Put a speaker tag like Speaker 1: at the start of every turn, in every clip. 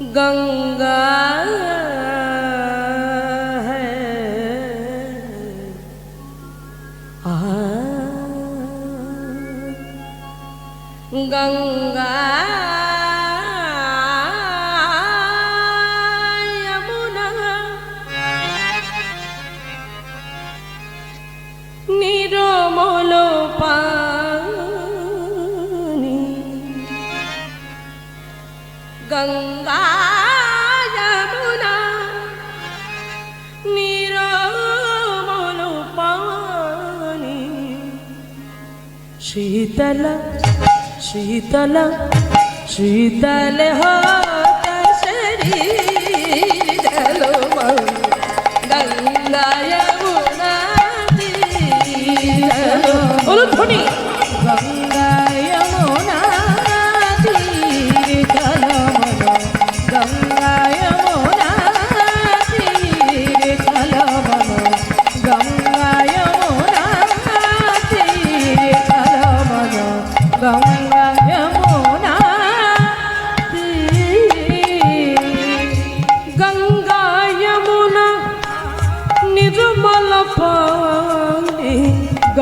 Speaker 1: gần gỡ gần শীতল শীতল শীতল হোত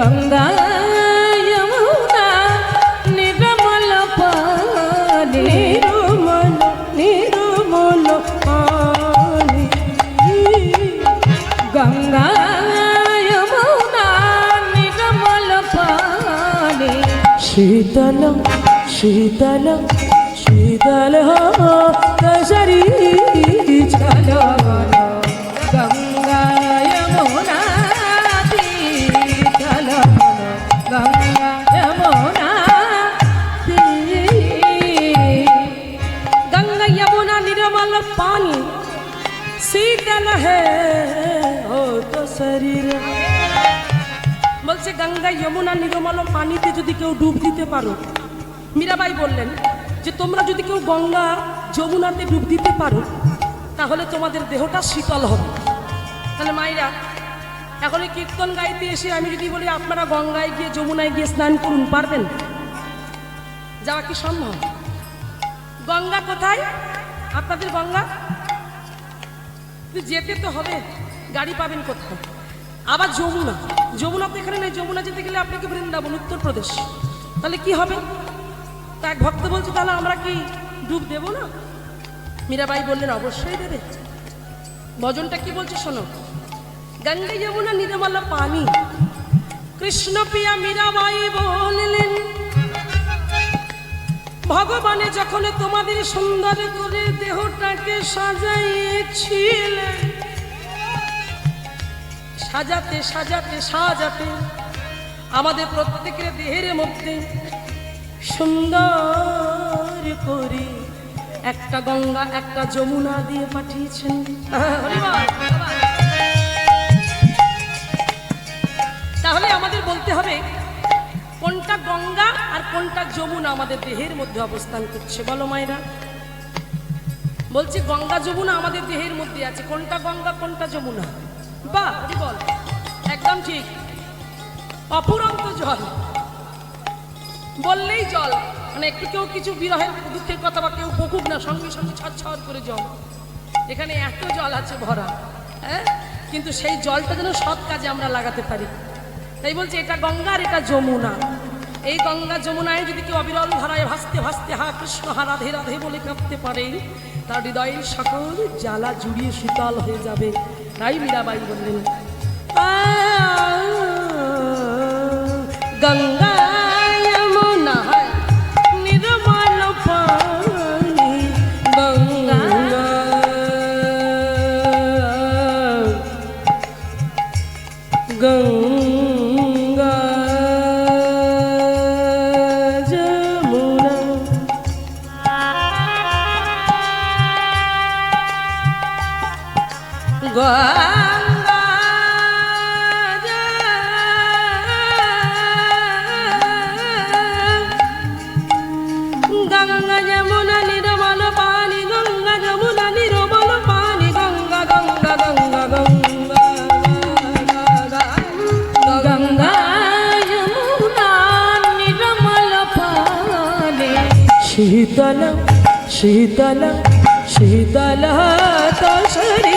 Speaker 1: গঙ্গা যমুনা নির্মল পানি।
Speaker 2: নির্মল
Speaker 1: নির্মল
Speaker 2: গঙ্গা যমুনা নির্মল
Speaker 1: শীতল শীতল শীতল হরি বলছে গঙ্গা যমুনা নির্মল পানিতে যদি কেউ ডুব দিতে পারো। মীরাবাই বললেন যে তোমরা যদি কেউ গঙ্গা যমুনাতে ডুব দিতে পারো, তাহলে তোমাদের দেহটা শীতল হবে। তাহলে মাইরা এখন এই কীর্তন গাইতে এসে আমি যদি বলি, আপনারা গঙ্গায় গিয়ে যমুনায় গিয়ে স্নান করুন, পারবেন? যাওয়া কি সম্ভব? গঙ্গা কোথায়? আপনাদের গঙ্গা? যেতে তো হবে, গাড়ি পাবেন কোথায়? আবার যমুনা। যমুনা তো এখানে নেই। যমুনা যেতে গেলে আপনাকে বৃন্দাবন, উত্তরপ্রদেশ। তাহলে কি হবে? তা এক ভক্ত বলছে, তাহলে আমরা কি ডুব দেব না? মীরাবাই বললেন, অবশ্যই দেবে। ভজনটা কি বলছে শোনো? গঙ্গা যমুনা নির্মল পানি। কৃষ্ণ প্রিয়া মীরাবাই বললেন, ভগবানে যখন তোমাদের সুন্দর করে দেহটাকে সাজাইয়েছিলেন সাজাতে সাজাতে সাজাতে, আমাদের প্রত্যেকের দেহের মধ্যে সুন্দর করে একটা গঙ্গা, একটা যমুনা দিয়ে পাঠিয়েছেন। তাহলে আমাদের বলতে হবে, কোনটা গঙ্গা আর কোনটা যমুনা আমাদের দেহের মধ্যে অবস্থান করছে? বলো মায়েরা। বলছি গঙ্গা, যমুনা আমাদের দেহের মধ্যে আছে। কোনটা গঙ্গা, কোনটা যমুনা? বা বল। একদম ঠিক। অপুরন্ত জল। বললেই জল। মানে একটু কেউ কিছু বিরহের দুঃখের কথা বা কেউ বকুক না, সঙ্গে সঙ্গে ছটছট করে জল। এখানে এত জল আছে ভরা হ্যাঁ? কিন্তু সেই জলটা যেন সৎ কাজে আমরা লাগাতে পারি। তাই বলছে, এটা গঙ্গা আর এটা যমুনা। এই গঙ্গা যমুনায় যদি কেউ অবিরল ধারায় ভাসতে ভাসতে হা কৃষ্ণ, হা রাধে রাধে বলে কাঁপতে পারে, তার হৃদয়ের সকল জ্বালা জুড়িয়ে শীতল হয়ে যাবে। তাই মীরাবাই বললেন গঙ্গা। গঙ্গা গঙ্গা গঙ্গা শীতল শীতল